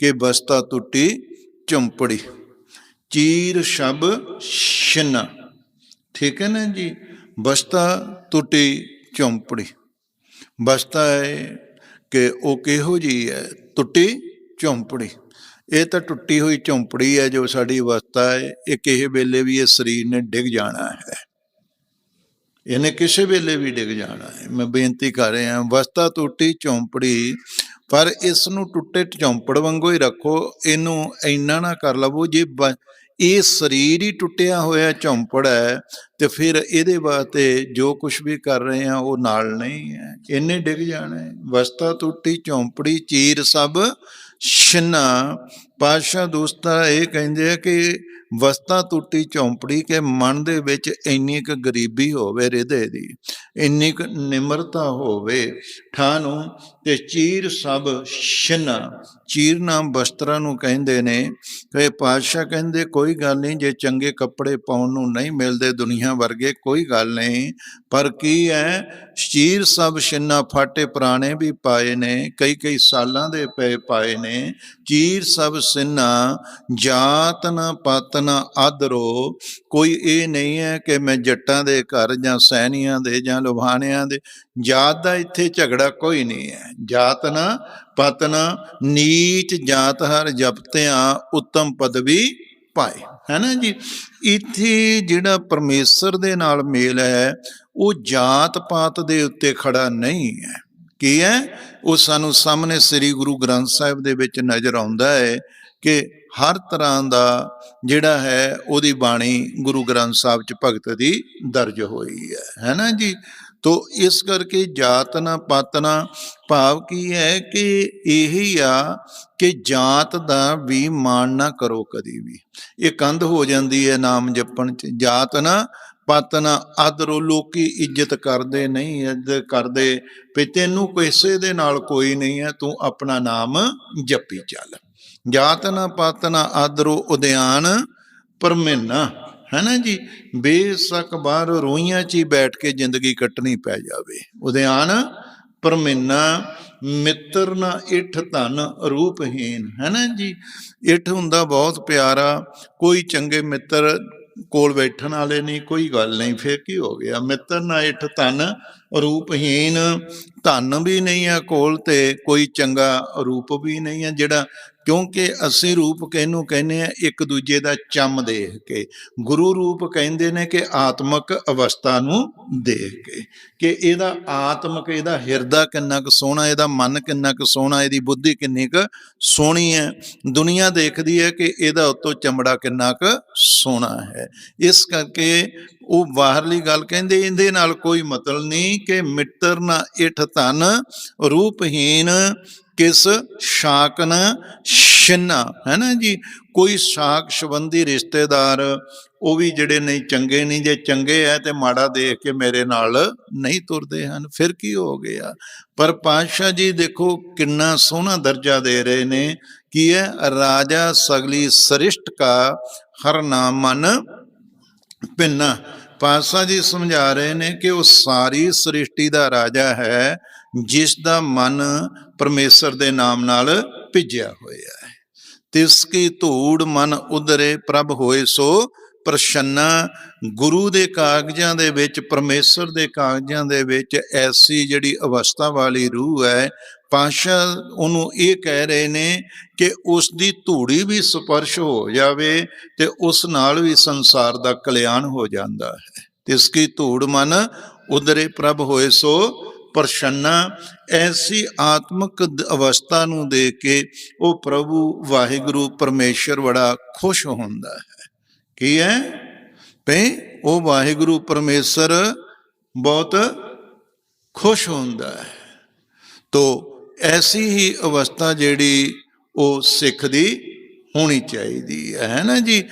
ਕਿ ਬਸਤਾ ਟੁੱਟੀ ਝੁੰਪੜੀ। ਚੀਰ ਸ਼ਬ ਛਿੰਨਾ। ਠੀਕ ਹੈ ਨਾ ਜੀ? ਬਸਤਾ ਟੁੱਟੀ ਝੁੰਪੜੀ। ਬਸਤਾ ਹੈ ਕਿ ਉਹ ਕਿਹੋ ਜੀ ਹੈ? ਟੁੱਟੀ ਝੁੰਪੜੀ। ਇਹ ਤਾਂ ਟੁੱਟੀ ਹੋਈ ਝੁੰਪੜੀ ਹੈ ਜੋ ਸਾਡੀ ਅਵਸਥਾ ਹੈ। ਇਹ ਕਿਸੇ ਵੇਲੇ ਵੀ ਇਹ ਸਰੀਰ ਨੇ ਡਿੱਗ ਜਾਣਾ ਹੈ। ਇਹਨੇ ਕਿਸੇ ਵੇਲੇ ਵੀ ਡਿੱਗ ਜਾਣਾ ਹੈ। ਮੈਂ ਬੇਨਤੀ ਕਰ ਰਿਹਾ ਅਵਸਥਾ ਟੁੱਟੀ ਝੌਂਪੜੀ ਪਰ ਇਸ ਨੂੰ ਟੁੱਟੇ ਝੌਂਪੜ ਵਾਂਗੂ ਹੀ ਰੱਖੋ, ਇਹਨੂੰ ਇੰਨਾ ਨਾ ਕਰ ਲਵੋ, ਜੇ ਬ- ਇਹ ਸਰੀਰ ਹੀ ਟੁੱਟਿਆ ਹੋਇਆ ਝੌਂਪੜ ਹੈ, ਤੇ ਫਿਰ ਇਹਦੇ ਵਾਸਤੇ ਜੋ ਕੁਝ ਵੀ ਕਰ ਰਹੇ ਆ, ਉਹ ਨਾਲ ਨਹੀਂ ਹੈ। ਇਹਨੇ ਡਿੱਗ ਜਾਣਾ ਵਸਤਾ ਟੁੱਟੀ ਝੌਂਪੜੀ, ਚੀਰ ਸਭ ਛਿੰਨਾ। ਪਾਸ਼ਾ ਦੋਸਤਾ ਇਹ ਕਹਿੰਦੇ ਆ ਕਿ ਵਸਤਾ ਟੁੱਟੀ ਝੌਂਪੜੀ ਕੇ ਮਨ ਦੇ ਵਿੱਚ ਇੰਨੀ ਕੁ ਗਰੀਬੀ ਹੋਵੇ, ਹਿਰਦੇ ਦੀ, ਇੰਨੀ ਕੁ ਨਿਮਰਤਾ ਹੋਵੇ ਠਾਨੂੰ ਤੇ ਚੀਰ ਸਭ ਛਿੰਨਾ। ਚੀਰਨਾ ਬਸਤਰਾਂ ਨੂੰ ਕਹਿੰਦੇ ਨੇ ਕਿ ਪਾਤਸ਼ਾਹ ਕਹਿੰਦੇ, ਕੋਈ ਗੱਲ ਨਹੀਂ, ਜੇ ਚੰਗੇ ਕੱਪੜੇ ਪਾਉਣ ਨੂੰ ਨਹੀਂ ਮਿਲਦੇ ਦੁਨੀਆ ਵਰਗੇ, ਕੋਈ ਗੱਲ ਨਹੀਂ। ਪਰ ਕੀ ਹੈ ਚੀਰ ਸਭ ਛਿੰਨਾ, ਫਾਟੇ ਪੁਰਾਣੇ ਵੀ ਪਾਏ ਨੇ, ਕਈ ਕਈ ਸਾਲਾਂ ਦੇ ਪਏ ਪਾਏ ਨੇ। ਚੀਰ ਸਭ ਸਿੰਨਾ ਜਾਤ ਨਾ ਪਤ ਨਾ ਆਦਰੋ, ਕੋਈ ਇਹ ਨਹੀਂ ਹੈ ਕਿ ਮੈਂ ਜੱਟਾਂ ਦੇ ਘਰ ਜਾਂ ਸੈਨੀਆਂ ਦੇ ਜਾਂ ਲੁਭਾਣਿਆਂ ਦੇ, ਜਾਤ ਦਾ ਇੱਥੇ ਝਗੜਾ ਕੋਈ ਨਹੀਂ ਹੈ। ਜਾਤ ਨਾ ਪਤ ਨੀਚ ਜਾਤ ਹਰ ਜਪਤਿਆਂ ਉੱਤਮ ਪਦਵੀ ਪਾਏ। ਹੈ ਨਾ ਜੀ? ਇੱਥੇ ਜਿਹੜਾ ਪਰਮੇਸ਼ਰ ਦੇ ਨਾਲ ਮੇਲ ਹੈ, ਉਹ ਜਾਤ ਪਾਤ ਦੇ ਉੱਤੇ ਖੜਾ ਨਹੀਂ ਹੈ। ਕੀ ਹੈ? ਉਹ ਸਾਨੂੰ ਸਾਹਮਣੇ ਸ੍ਰੀ ਗੁਰੂ ਗ੍ਰੰਥ ਸਾਹਿਬ ਦੇ ਵਿੱਚ ਨਜ਼ਰ ਆਉਂਦਾ ਹੈ ਕਿ ਹਰ ਤਰ੍ਹਾਂ ਦਾ ਜਿਹੜਾ ਹੈ ਉਹਦੀ ਬਾਣੀ ਗੁਰੂ ਗ੍ਰੰਥ ਸਾਹਿਬ ਚ ਭਗਤ ਦੀ ਦਰਜ ਹੋਈ ਹੈ। ਹੈ ਨਾ ਜੀ? ਤੋ ਇਸ ਕਰਕੇ ਜਾਤ ਨਾ ਪਤ ਨਾ ਭਾਵ ਕੀ ਹੈ ਕਿ ਇਹੀ ਆ ਕਿ ਜਾਤ ਦਾ ਵੀ ਮਾਣ ਨਾ ਕਰੋ ਕਦੀ ਵੀ। ਇਹ ਕੰਧ ਹੋ ਜਾਂਦੀ ਹੈ ਨਾਮ ਜਪਣ ਚ। ਜਾਤ ਨਾ ਪਤ ਨਾ ਆਦਰੋ ਲੋਕੀ ਇੱਜ਼ਤ ਕਰਦੇ ਨਹੀਂ, ਇੱਜ਼ਤ ਕਰਦੇ ਵੀ ਤੈਨੂੰ ਕਿਸੇ ਦੇ ਨਾਲ ਕੋਈ ਨਹੀਂ ਹੈ, ਤੂੰ ਆਪਣਾ ਨਾਮ ਜਪੀ ਚੱਲ। ਜਾਤ ਨਾ ਪਾਤ ਨਾ ਆਦਰੋ ਉਦਿਆਨ ਪਰਮਿਨਾ। ਹੈ ਨਾ ਜੀ? ਬੇਸਕ ਬਾਹਰ ਰੋਈਆਂ 'ਚ ਹੀ ਬੈਠ ਕੇ ਜ਼ਿੰਦਗੀ ਕੱਟਣੀ ਪੈ ਜਾਵੇ। ਉਦਿਆਨ ਪਰਮਿਨਾ, ਮਿੱਤਰ ਨਾ ਇਠ ਧਨ ਰੂਪਹੀਨ। ਹੈ ਨਾ ਜੀ? ਇਠ ਹੁੰਦਾ ਬਹੁਤ ਪਿਆਰਾ, ਕੋਈ ਚੰਗੇ ਮਿੱਤਰ ਕੋਲ ਬੈਠਣ ਵਾਲੇ ਨਹੀਂ, ਕੋਈ ਗੱਲ ਨਹੀਂ, ਫੇਰ ਕੀ ਹੋ ਗਿਆ? ਮਿੱਤਰ ਨਾ ਇਠ ਧਨ ਰੂਪਹੀਨ। ਧਨ ਵੀ ਨਹੀਂ ਹੈ ਕੋਲ ਤੇ, ਕੋਈ ਚੰਗਾ ਰੂਪ ਵੀ ਨਹੀਂ ਹੈ ਜਿਹੜਾ ਕਿਉਂਕਿ ਅਸੀਂ ਰੂਪ ਕਿਹਨੂੰ ਕਹਿੰਦੇ ਆ ਇੱਕ ਦੂਜੇ ਦਾ ਚੰਮ ਦੇਖ ਕੇ। ਗੁਰੂ ਰੂਪ ਕਹਿੰਦੇ ਨੇ ਕਿ ਆਤਮਕ ਅਵਸਥਾ ਨੂੰ ਦੇਖ ਕੇ। ਕਿ ਇਹਦਾ ਆਤਮਕ, ਇਹਦਾ ਹਿਰਦਾ ਕਿੰਨਾ ਕੁ ਸੋਹਣਾ, ਇਹਦਾ ਮਨ ਕਿੰਨਾ ਕੁ ਸੋਹਣਾ, ਇਹਦੀ ਬੁੱਧੀ ਕਿੰਨੀ ਕੁ ਸੋਹਣੀ ਹੈ। ਦੁਨੀਆ ਦੇਖਦੀ ਹੈ ਕਿ ਇਹਦਾ ਉੱਤੋਂ ਚਮੜਾ ਕਿੰਨਾ ਕੁ ਸੋਹਣਾ ਹੈ। ਇਸ ਕਰਕੇ ਉਹ ਬਾਹਰਲੀ ਗੱਲ ਕਹਿੰਦੇ, ਇਹਦੇ ਨਾਲ ਕੋਈ ਮਤਲਬ ਨਹੀਂ ਕਿ ਮਿੱਤਰ ਨਾ ਇਠ ਧਨ ਰੂਪਹੀਨ ਕਿਸ ਸ਼ਾਕਨ ਛਿੰਨਾ। ਹੈ ਨਾ ਜੀ? ਕੋਈ ਸ਼ਾਕ ਸੰਬੰਧੀ ਰਿਸ਼ਤੇਦਾਰ, ਉਹ ਵੀ ਜਿਹੜੇ ਨਹੀਂ ਚੰਗੇ ਨਹੀਂ, ਜੇ ਚੰਗੇ ਐ ਤੇ ਮਾੜਾ ਦੇਖ ਕੇ ਮੇਰੇ ਨਾਲ ਨਹੀਂ ਤੁਰਦੇ ਹਨ, ਫਿਰ ਕੀ ਹੋ ਗਿਆ? ਪਰ ਪਾਤਸ਼ਾਹ ਜੀ ਦੇਖੋ ਕਿੰਨਾ ਸੋਹਣਾ ਦਰਜਾ ਦੇ ਰਹੇ ਨੇ। ਕੀ ਹੈ? ਰਾਜਾ ਸਗਲੀ ਸ੍ਰਿਸ਼ਟ ਕਾ ਹਰ ਨਾਮ ਮਨ ਪਿੰਨਾ ਪਾਤਸ਼ਾਹ ਜੀ ਸਮਝਾ ਰਹੇ ਨੇ ਕਿ ਉਹ ਸਾਰੀ ਸ੍ਰਿਸ਼ਟੀ ਦਾ ਰਾਜਾ ਹੈ, ਜਿਸ ਦਾ ਮਨ ਪਰਮੇਸ਼ਰ ਦੇ ਨਾਮ ਨਾਲ ਭਿੱਜਿਆ ਹੋਇਆ ਹੈ। ਤਿਸ ਕੀ ਧੂੜ ਮਨ ਉਧਰੇ ਪ੍ਰਭ ਹੋਏ ਸੋ ਪ੍ਰਸੰਨਾ ਗੁਰੂ ਦੇ ਕਾਗਜ਼ਾਂ ਦੇ ਵਿੱਚ, ਪਰਮੇਸ਼ਰ ਦੇ ਕਾਗਜ਼ਾਂ ਦੇ ਵਿੱਚ ਐਸੀ ਜਿਹੜੀ ਅਵਸਥਾ ਵਾਲੀ ਰੂਹ ਹੈ ਪਾਸ਼ਾ ਉਹਨੂੰ ਇਹ ਕਹਿ ਰਹੇ ਨੇ ਕਿ ਉਸ ਦੀ ਧੂੜੀ ਵੀ ਸਪਰਸ਼ ਹੋ ਜਾਵੇ ਤੇ ਉਸ ਨਾਲ ਵੀ ਸੰਸਾਰ ਦਾ ਕਲਿਆਣ ਹੋ ਜਾਂਦਾ ਹੈ। ਤਿਸ ਕੀ ਧੂੜ ਮਨ ਉਧਰੇ ਪ੍ਰਭ ਹੋਏ ਸੋ, ਪ੍ਰਸੰਨਾ ਐਸੀ ਆਤਮਿਕ ਅਵਸਥਾ ਨੂੰ ਦੇਖ ਕੇ ਉਹ ਪ੍ਰਭੂ ਵਾਹਿਗੁਰੂ ਪਰਮੇਸ਼ਰ ਬੜਾ ਖੁਸ਼ ਹੁੰਦਾ ਹੈ। ਕੀ ਹੈ? ਭਈ ਉਹ ਵਾਹਿਗੁਰੂ ਪਰਮੇਸ਼ਰ ਬਹੁਤ ਖੁਸ਼ ਹੁੰਦਾ ਹੈ। ਤੋ ਐਸੀ ਹੀ ਅਵਸਥਾ ਜਿਹੜੀ ਉਹ ਸਿੱਖ ਦੀ ਹੋਣੀ ਚਾਹੀਦੀ ਹੈ ਹੈ ਨਾ ਜੀ?